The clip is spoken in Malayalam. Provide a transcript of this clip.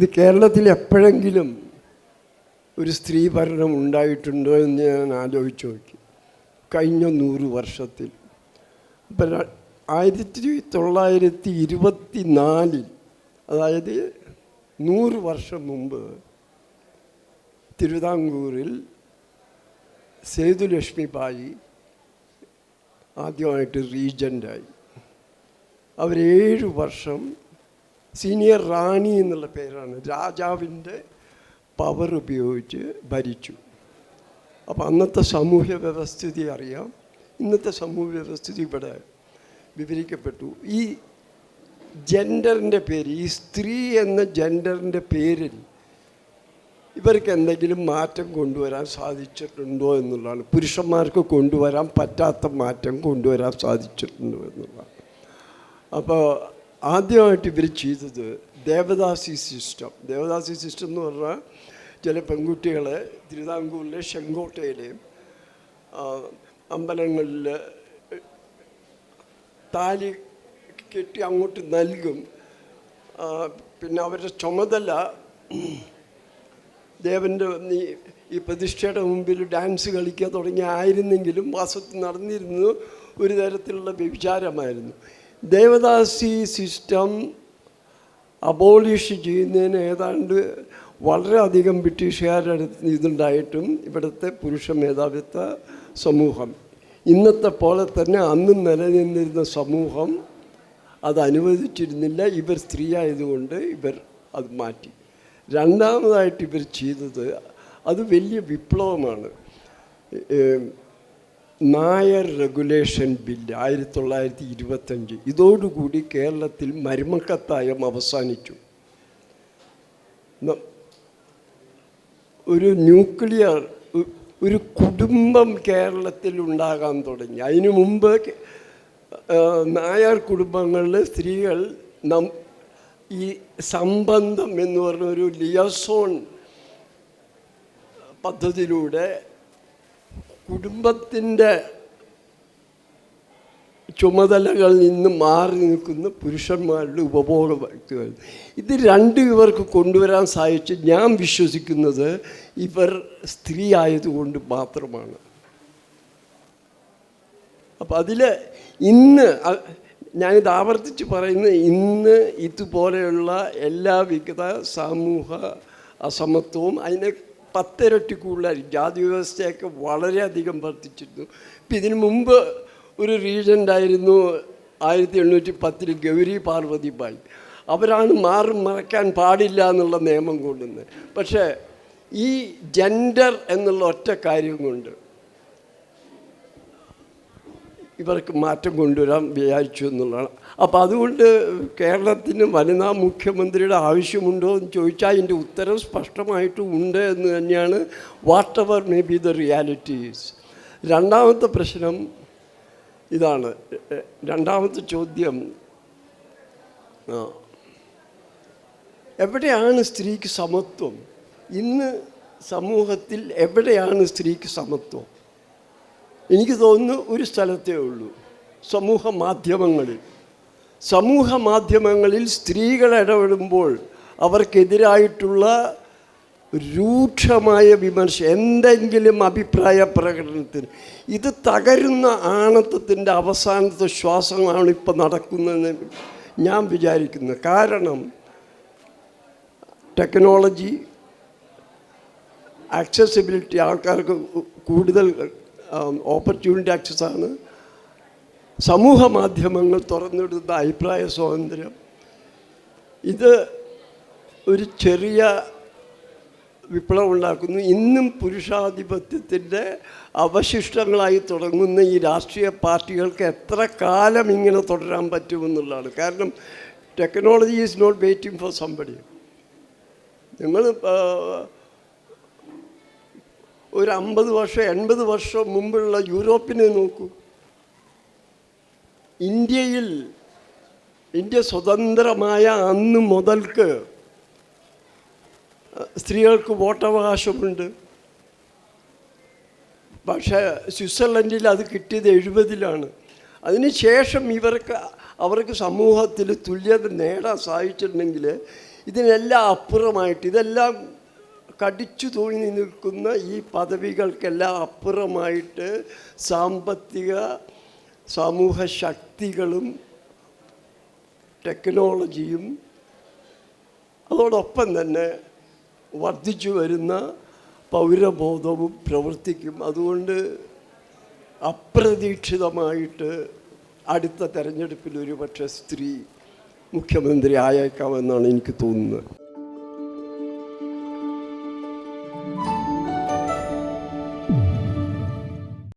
ഇത് കേരളത്തിൽ എപ്പോഴെങ്കിലും ഒരു സ്ത്രീ ഭരണം ഉണ്ടായിട്ടുണ്ടോ എന്ന് ഞാൻ ആലോചിച്ച് നോക്കി. കഴിഞ്ഞ നൂറ് വർഷത്തിൽ. അപ്പം ആയിരത്തി തൊള്ളായിരത്തി ഇരുപത്തി നാലിൽ അതായത് നൂറ് വർഷം മുമ്പ് തിരുവിതാംകൂറിൽ സേതുലക്ഷ്മി ബായി ആദ്യമായിട്ട് റീജന്റായി. അവരേഴ് വർഷം സീനിയർ റാണി എന്നുള്ള പേരാണ്. രാജാവിന്റെ പവർ ഉപയോഗിച്ച് ഭരിച്ചു. അപ്പോൾ അന്നത്തെ സാമൂഹ്യ വ്യവസ്ഥിതി അറിയാം. ഇന്നത്തെ സമൂഹ വ്യവസ്ഥിതി ഇവിടെ വിവരിക്കപ്പെട്ടു. ഈ ജെൻഡറിന്റെ പേര് ഈ സ്ത്രീ എന്ന ജെൻഡറിന്റെ പേരിൽ ഇവർക്ക് എന്തെങ്കിലും മാറ്റം കൊണ്ടുവരാൻ സാധിച്ചിട്ടുണ്ടോ എന്നുള്ളതാണ്. പുരുഷന്മാർക്ക് കൊണ്ടുവരാൻ പറ്റാത്ത മാറ്റം കൊണ്ടുവരാൻ സാധിച്ചിട്ടുണ്ടോ എന്നുള്ളതാണ്. അപ്പോൾ ആദ്യമായിട്ട് ഇവർ ചെയ്തത് ദേവദാസി സിസ്റ്റം. ദേവദാസി സിസ്റ്റം എന്ന് പറഞ്ഞാൽ ചില പെൺകുട്ടികളെ തിരുവിതാംകൂറിലെ ചെങ്കോട്ടയിലെയും അമ്പലങ്ങളിൽ താലി കെട്ടി അങ്ങോട്ട് നൽകും. പിന്നെ അവരുടെ ചുമതല ദേവന്റെ ഈ പ്രതിഷ്ഠയുടെ മുമ്പിൽ ഡാൻസ് കളിക്കുക തുടങ്ങി ആയിരുന്നെങ്കിലും വാസത്തിൽ നടന്നിരുന്നു ഒരു തരത്തിലുള്ള വ്യഭിചാരമായിരുന്നു. ദേവദാസി സിസ്റ്റം അബോളിഷ് ചെയ്യുന്നതിന് ഏതാണ്ട് വളരെയധികം ബ്രിട്ടീഷുകാരുടെ ഇതുണ്ടായിട്ടും ഇവിടുത്തെ പുരുഷ മേധാവിത്വ സമൂഹം. ഇന്നത്തെ പോലെ തന്നെ അന്നും നിലനിന്നിരുന്ന സമൂഹം അത് അനുവദിച്ചിരുന്നില്ല. ഇവർ സ്ത്രീ ആയതുകൊണ്ട് ഇവർ അത് മാറ്റി. രണ്ടാമതായിട്ട് ഇവർ ചെയ്തത് അത് വലിയ വിപ്ലവമാണ്. നായർ റെഗുലേഷൻ ബില്ല് ആയിരത്തി തൊള്ളായിരത്തി ഇരുപത്തഞ്ച് ഇതോടുകൂടി കേരളത്തിൽ മരുമക്കത്തായം അവസാനിച്ചു. ഒരു ന്യൂക്ലിയർ ഒരു കുടുംബം കേരളത്തിൽ ഉണ്ടാകാൻ തുടങ്ങി. അതിനു മുമ്പ് നായർ കുടുംബങ്ങളിൽ സ്ത്രീകൾ നം ഈ സംബന്ധം എന്ന് പറഞ്ഞ ഒരു ലിയസോൺ പദ്ധതിയിലൂടെ കുടുംബത്തിന്റെ ചുമതലകളിൽ നിന്ന് മാറി നിൽക്കുന്ന പുരുഷന്മാരുടെ ഉപഭോഗ വ്യക്തികൾ ഇത് രണ്ടും ഇവർക്ക് കൊണ്ടുവരാൻ സഹായിച്ച് ഞാൻ വിശ്വസിക്കുന്നത് ഇവർ സ്ത്രീ ആയതുകൊണ്ട് മാത്രമാണ്. അപ്പം അതിൽ ഇന്ന് ഞാനിത് ആവർത്തിച്ച് പറയുന്നത് ഇന്ന് ഇതുപോലെയുള്ള എല്ലാവിധ സമൂഹ അസമത്വവും അതിനെ പത്തിരട്ടി കൂടുതലായി. ജാതി വ്യവസ്ഥയൊക്കെ വളരെയധികം വർദ്ധിച്ചിരുന്നു. ഇപ്പം ഇതിനു മുമ്പ് ഒരു റീജന്റായിരുന്നു ആയിരത്തി എണ്ണൂറ്റി പത്തിൽ ഗൗരി പാർവതി ബായി. അവരാണ് മാറും മറക്കാൻ പാടില്ല എന്നുള്ള നിയമം കൊണ്ടുവന്നത്. പക്ഷേ ഈ ജെൻഡർ എന്നുള്ള ഒറ്റ കാര്യം കൊണ്ട് ഇവർക്ക് മാറ്റം കൊണ്ടുവരാൻ വിചാരിച്ചു എന്നുള്ളതാണ്. അപ്പോൾ അതുകൊണ്ട് കേരളത്തിന് വനിതാ മുഖ്യമന്ത്രിയുടെ ആവശ്യമുണ്ടോ എന്ന് ചോദിച്ചാൽ അതിന്റെ ഉത്തരം സ്പഷ്ടമായിട്ടും ഉണ്ട് എന്ന് തന്നെയാണ് whatever may be the realities രണ്ടാമത്തെ പ്രശ്നം ഇതാണ്. രണ്ടാമത്തെ ചോദ്യം എവിടെയാണ് സ്ത്രീക്ക് സമത്വം? ഇന്ന് സമൂഹത്തിൽ എവിടെയാണ് സ്ത്രീക്ക് സമത്വം? എനിക്ക് തോന്നുന്നു ഒരു സ്ഥലത്തേ ഉള്ളൂ. സമൂഹ മാധ്യമങ്ങളിൽ. സമൂഹ മാധ്യമങ്ങളിൽ സ്ത്രീകൾ ഇടപെടുമ്പോൾ അവർക്കെതിരായിട്ടുള്ള രൂക്ഷമായ വിമർശനം എന്തെങ്കിലും അഭിപ്രായ പ്രകടനത്തിന്. ഇത് തകരുന്ന ആണത്വത്തിന്റെ അവസാനത്തെ ശ്വാസമാണ് ഇപ്പോൾ നടക്കുന്നതെന്ന് ഞാൻ വിചാരിക്കുന്നത് കാരണം ടെക്നോളജി ആക്സസിബിലിറ്റി ആൾക്കാർക്ക് കൂടുതൽ ഓപ്പർച്യൂണിറ്റി ആക്സസ് ആണ്. സമൂഹ മാധ്യമങ്ങൾ തുറന്നിടുന്ന അഭിപ്രായ സ്വാതന്ത്ര്യം. ഇത് ഒരു ചെറിയ വിപ്ലവം ഉണ്ടാക്കുന്നു. ഇന്നും പുരുഷാധിപത്യത്തിന്റെ അവശിഷ്ടങ്ങളായി തുടങ്ങുന്ന ഈ രാഷ്ട്രീയ പാർട്ടികൾക്ക് എത്ര കാലം ഇങ്ങനെ തുടരാൻ പറ്റുമെന്നുള്ളതാണ് കാരണം technology is not waiting for somebody നിങ്ങൾ ഒരു അമ്പത് വർഷം എൺപത് വർഷം മുമ്പുള്ള യൂറോപ്പിനെ നോക്കൂ. ഇന്ത്യയിൽ ഇന്ത്യ സ്വതന്ത്രമായ അന്ന് മുതൽക്ക് സ്ത്രീകൾക്ക് വോട്ടവകാശമുണ്ട്. പക്ഷേ സ്വിറ്റ്സർലൻഡിൽ അത് കിട്ടിയത് എഴുപതിലാണ്. അതിനുശേഷം ഇവർക്ക് അവർക്ക് സമൂഹത്തിൽ തുല്യത നേടാൻ സാധിച്ചിട്ടുണ്ടെങ്കിൽ ഇതിനെല്ലാം അപ്പുറമായിട്ട് ഇതെല്ലാം കടിച്ചു തൂങ്ങി നിൽക്കുന്ന ഈ പദവികൾക്കെല്ലാം അപ്പുറമായിട്ട് സാമ്പത്തിക സമൂഹ ശക്തികളും ടെക്നോളജിയും അതോടൊപ്പം തന്നെ വർദ്ധിച്ചു വരുന്ന പൗരബോധവും പ്രവർത്തിക്കും. അതുകൊണ്ട് അപ്രതീക്ഷിതമായിട്ട് അടുത്ത തെരഞ്ഞെടുപ്പിൽ ഒരുപക്ഷെ സ്ത്രീ മുഖ്യമന്ത്രി ആയേക്കാമെന്നാണ് എനിക്ക് തോന്നുന്നത്.